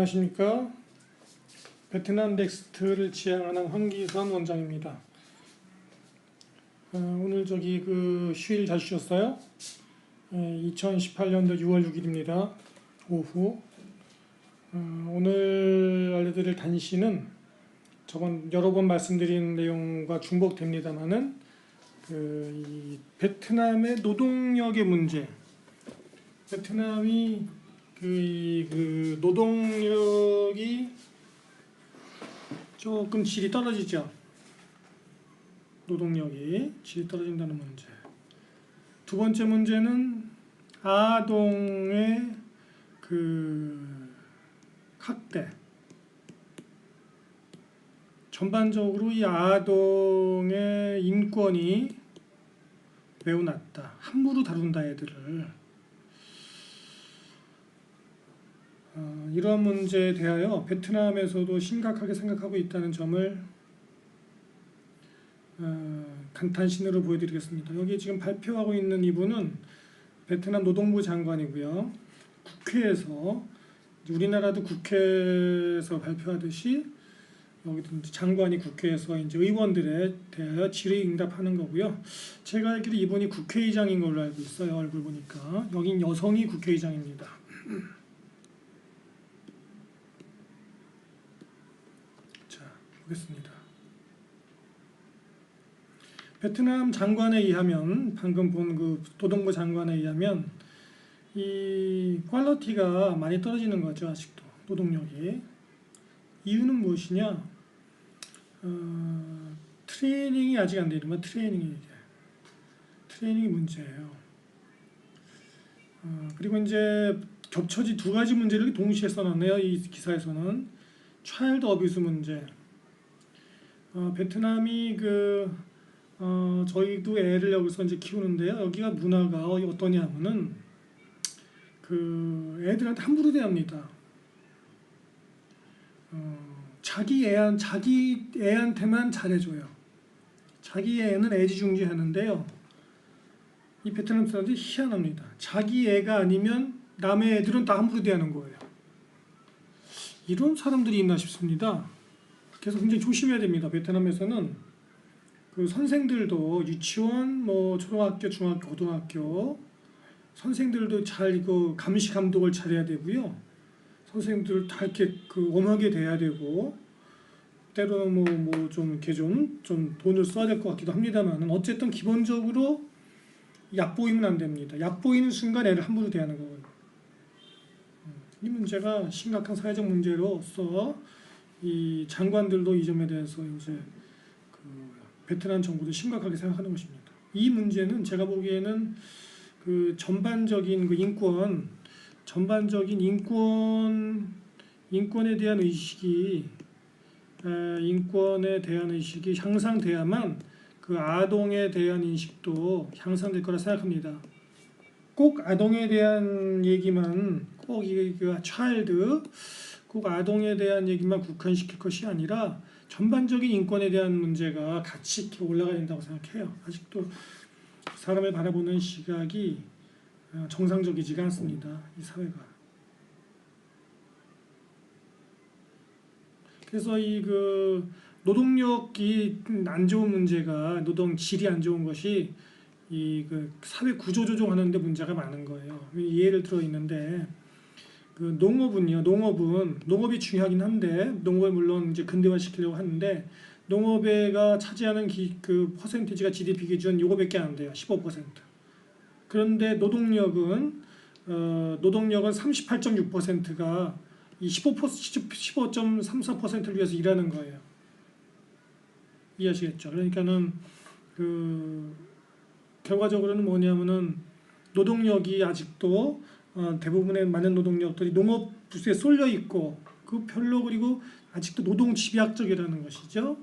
안녕하십니까. 베트남 넥스트를 지향하는 황기선 원장입니다. 어, 오늘 저기 그 휴일 잘 쉬었어요? 2018년도 6월 6일입니다. 오후. 어, 오늘 알려드릴 단시는 저번 여러 번 말씀드린 내용과 중복됩니다만은 그이 베트남의 노동력의 문제, 베트남이 그, 이, 그 노동력이 조금 질이 떨어지죠. 노동력이 질이 떨어진다는 문제. 두 번째 문제는 아동의 그 학대. 전반적으로 이 아동의 인권이 매우 낮다. 함부로 다룬다 애들을. 이런 문제에 대하여 베트남에서도 심각하게 생각하고 있다는 점을 어, 간탄신으로 보여드리겠습니다. 여기 지금 발표하고 있는 이분은 베트남 노동부 장관이고요. 국회에서 우리나라도 국회에서 발표하듯이 여기도 장관이 국회에서 이제 의원들에 대하여 질의응답하는 거고요. 제가 알기로 이분이 국회의장인 걸로 알고 있어요. 얼굴 보니까 여긴 여성이 국회의장입니다. 자 보겠습니다. 베트남 장관에 의하면 방금 본그 노동부 장관에 의하면 이 퀄리티가 많이 떨어지는 거죠 아직도 노동력이. 이유는 무엇이냐? 어, 트레이닝이 아직 안건 트레이닝이 이게 트레이닝이 문제예요. 어, 그리고 이제 겹쳐지 두 가지 문제를 동시에 써놨네요 이 기사에서는. 차일드 어비스 문제 어, 베트남이 그 어, 저희도 애를 여기서 이제 키우는데요. 여기가 문화가 어떠냐면은 그 애들한테 함부로 대합니다. 어, 자기 애한 자기 애한테만 잘해줘요. 자기 애는 애지중지하는데요. 이 베트남 사람들이 희한합니다. 자기 애가 아니면 남의 애들은 다 함부로 대하는 거예요. 이런 사람들이 있나 싶습니다. 그래서 굉장히 조심해야 됩니다. 베트남에서는 그 선생들도 유치원, 뭐 초등학교, 중학교, 고등학교 선생들도 잘 이거 감시 감독을 잘해야 되고요. 선생들 다 이렇게 그 엄하게 돼야 되고 때로 뭐뭐 좀 이렇게 좀 좀 돈을 써야 될 것 같기도 합니다만 어쨌든 기본적으로 얕보이면 안 됩니다. 얕보이는 순간 애를 함부로 대하는 거예요. 이 문제가 심각한 사회적 문제로서 이 장관들도 이 점에 대해서 이제 그 베트남 정부도 심각하게 생각하는 것입니다. 이 문제는 제가 보기에는 그 전반적인 그 인권, 전반적인 인권 인권에 대한 의식이 에, 인권에 대한 의식이 향상돼야만 그 아동에 대한 인식도 향상될 거라 생각합니다. 꼭 아동에 대한 얘기만 꼭 이게 그 차일드 꼭 아동에 대한 얘기만 국한시킬 것이 아니라 전반적인 인권에 대한 문제가 같이 이렇게 올라가야 된다고 생각해요. 아직도 사람을 바라보는 시각이 어, 정상적이지가 않습니다. 이 사회가. 그래서 이 그 노동력이 안 좋은 문제가 노동 질이 안 좋은 것이 이 그 사회 구조 조정하는데 문제가 많은 거예요. 예를 들어 있는데 그 농업은요. 농업은 농업이 중요하긴 한데 농업을 물론 이제 근대화 시키려고 하는데 농업에가 차지하는 기, 그 퍼센티지가 GDP 기준 요거밖에 안 돼요. 15%. 그런데 노동력은 어, 노동력은 38.6%가 이 15% 15.34%를 위해서 일하는 거예요. 이해하시겠죠? 그러니까는 그 결과적으로는 뭐냐면은 노동력이 아직도 어, 대부분의 많은 노동력들이 농업 부수에 쏠려 있고 그 별로 그리고 아직도 노동 집약적이라는 것이죠.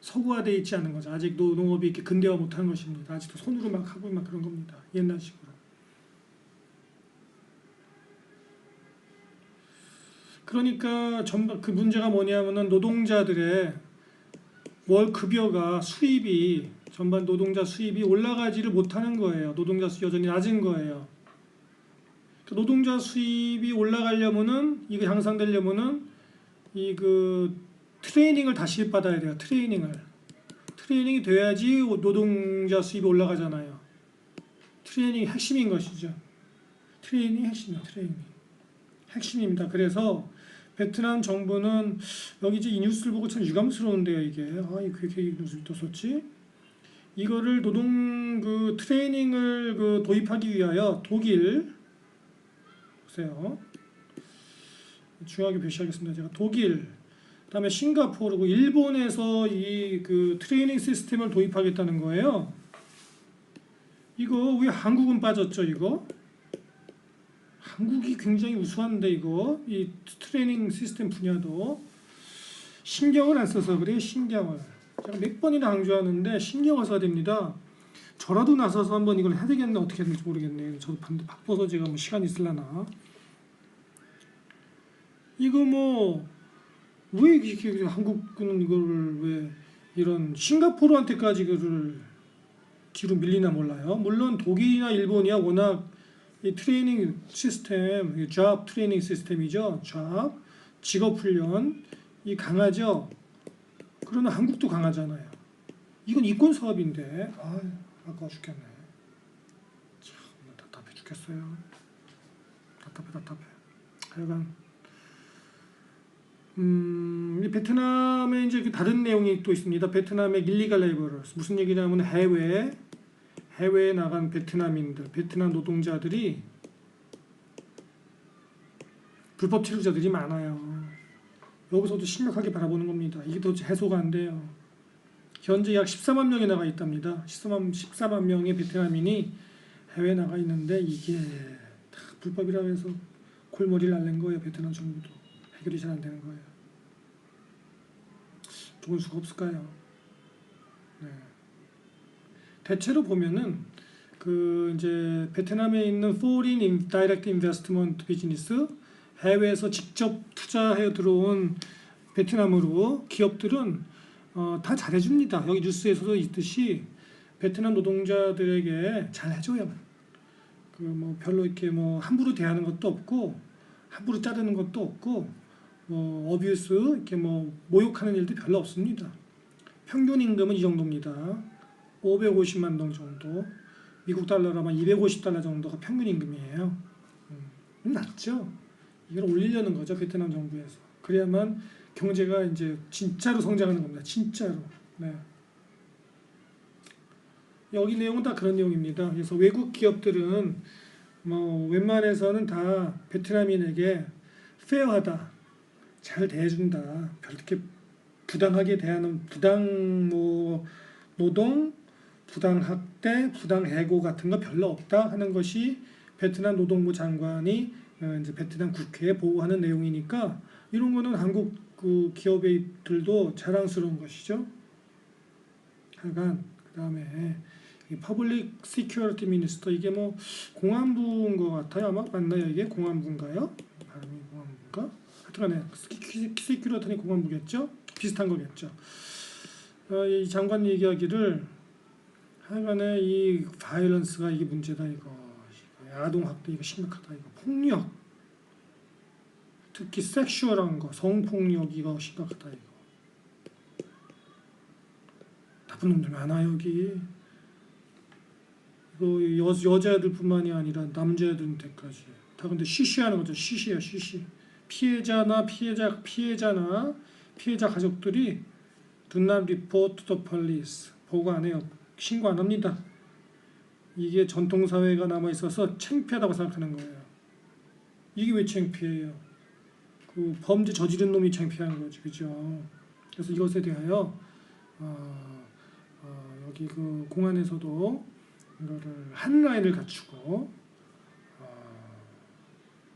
서구화되어 있지 않은 거죠. 아직도 농업이 이렇게 근대화 못한 것입니다. 아직도 손으로 막 하고 막 그런 겁니다. 옛날식으로. 그러니까 전반 그 문제가 뭐냐면은 노동자들의 월 급여가 수입이 전반 노동자 수입이 올라가지를 못하는 거예요. 노동자 수 여전히 낮은 거예요. 그 노동자 수입이 올라가려면은 이게 향상되려면은 이 그 트레이닝을 다시 받아야 돼요. 트레이닝을 트레이닝이 돼야지 노동자 수입이 올라가잖아요. 트레이닝이 핵심인 것이죠. 트레이닝이 핵심이야. 트레이닝 핵심입니다. 그래서 베트남 정부는 여기 이제 이 뉴스를 보고 참 유감스러운데요. 이게 아 이게 그렇게 이 뉴스를 또 썼지? 이거를 노동 그 트레이닝을 그 도입하기 위하여 독일 보세요. 중요하게 표시하겠습니다. 제가 독일, 그다음에 싱가포르, 그 일본에서 이 그 트레이닝 시스템을 도입하겠다는 거예요. 이거 왜 한국은 빠졌죠? 이거 한국이 굉장히 우수한데 이거 이 트레이닝 시스템 분야도 신경을 안 써서 그래요. 신경을 제가 몇 번이나 강조하는데 신경을 써야 됩니다. 저라도 나서서 한번 이걸 해야 되겠네 어떻게 해야 될지 모르겠네요. 저도 바빠서 제가 뭐 시간 있을라나. 이거 뭐 왜 이렇게 한국은 이거를 왜 이런 싱가포르한테까지 이거를 뒤로 밀리나 몰라요. 물론 독일이나 일본이야 워낙 이 트레이닝 시스템, 이 job 트레이닝 시스템이죠. job 직업 훈련 이 강하죠. 그러나 한국도 강하잖아요. 이건 이권 사업인데 아 아까워 죽겠네. 참 답답해 죽겠어요. 답답해 답답해. 하여간 음, 이 베트남에 이제 그 다른 내용이 또 있습니다. 베트남의 일리갈 레이버러스 무슨 얘기냐면 해외 해외에 나간 베트남인들, 베트남 노동자들이 불법 체류자들이 많아요. 여기서도 심각하게 바라보는 겁니다. 이게 더 해소가 안 돼요. 현재 약 14만 명이 나가 있답니다. 14만, 14만 명의 베트남인이 해외에 나가 있는데 이게 다 불법이라고 해서 골머리를 앓는 거예요. 베트남 정부도 해결이 잘 안 되는 거예요. 좋을 수가 없을까요? 네. 대체로 보면은 그 이제 베트남에 있는 foreign direct investment 비즈니스 해외에서 직접 투자해 들어온 베트남으로 기업들은 어, 다 잘해줍니다. 여기 뉴스에서도 있듯이 베트남 노동자들에게 잘 해줘요. 그뭐 별로 이렇게 뭐 함부로 대하는 것도 없고 함부로 자르는 것도 없고 뭐 어뷰스 이렇게 뭐 모욕하는 일도 별로 없습니다. 평균 임금은 이 정도입니다. 550만 동 정도. 미국 달러로 아마 250달러 정도가 평균 임금이에요. 음, 낮죠. 이걸 올리려는 거죠 베트남 정부에서. 그래야만 경제가 이제 진짜로 성장하는 겁니다. 진짜로. 네. 여기 내용은 다 그런 내용입니다. 그래서 외국 기업들은 뭐 웬만해서는 다 베트남인에게 페어하다, 잘 대해준다, 별 이렇게 부당하게 대하는 부당 뭐 노동, 부당 학대, 부당 해고 같은 거 별로 없다 하는 것이 베트남 노동부 장관이 어, 이제 베트남 국회에 보고하는 내용이니까 이런 거는 한국 그 기업들도 자랑스러운 것이죠. 하여간 그 다음에 이 퍼블릭 시큐리티 미니스터 이게 뭐 공안부인 것 같아요 아마 맞나요 이게 공안부인가요? 발음이 공안부인가? 하여튼간에 시큐리티는 공안부겠죠? 비슷한 거겠죠. 어, 이 장관 얘기하기를 하여간에 이 바이런스가 이게 문제다 이거 아동 학대 이거 심각하다. 이거 폭력. 특히 섹슈얼한 거 성폭력 이거 심각하다 이거. 나쁜 놈들 많아 여기. 이거 여, 여자애들 뿐만이 아니라 남자애들한테까지. 다 근데 시시하는 거죠. 시시야 시시 피해자나 피해자 피해자나 피해자 가족들이 do to the police 보고 안 해요. 신고 안 합니다 이게 전통 사회가 남아 있어서 창피하다고 생각하는 거예요 이게 왜 창피해요 그 범죄 저지른 놈이 창피한 거지 그죠 그래서 이것에 대하여 어, 어, 여기 그 공안에서도 이거를 한 라인을 갖추고 어,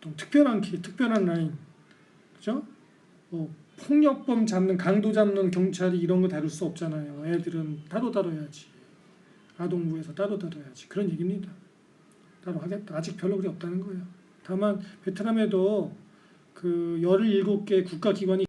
좀 특별한 키, 특별한 라인, 그죠? 뭐 폭력범 잡는 강도 잡는 경찰이 이런 거 다룰 수 없잖아요. 애들은 따로 다뤄야지. 아동부에서 따로 다뤄야지. 그런 얘기입니다. 따로 하겠다. 아직 별로 그리 없다는 거예요. 다만 베트남에도 그 17개 국가기관이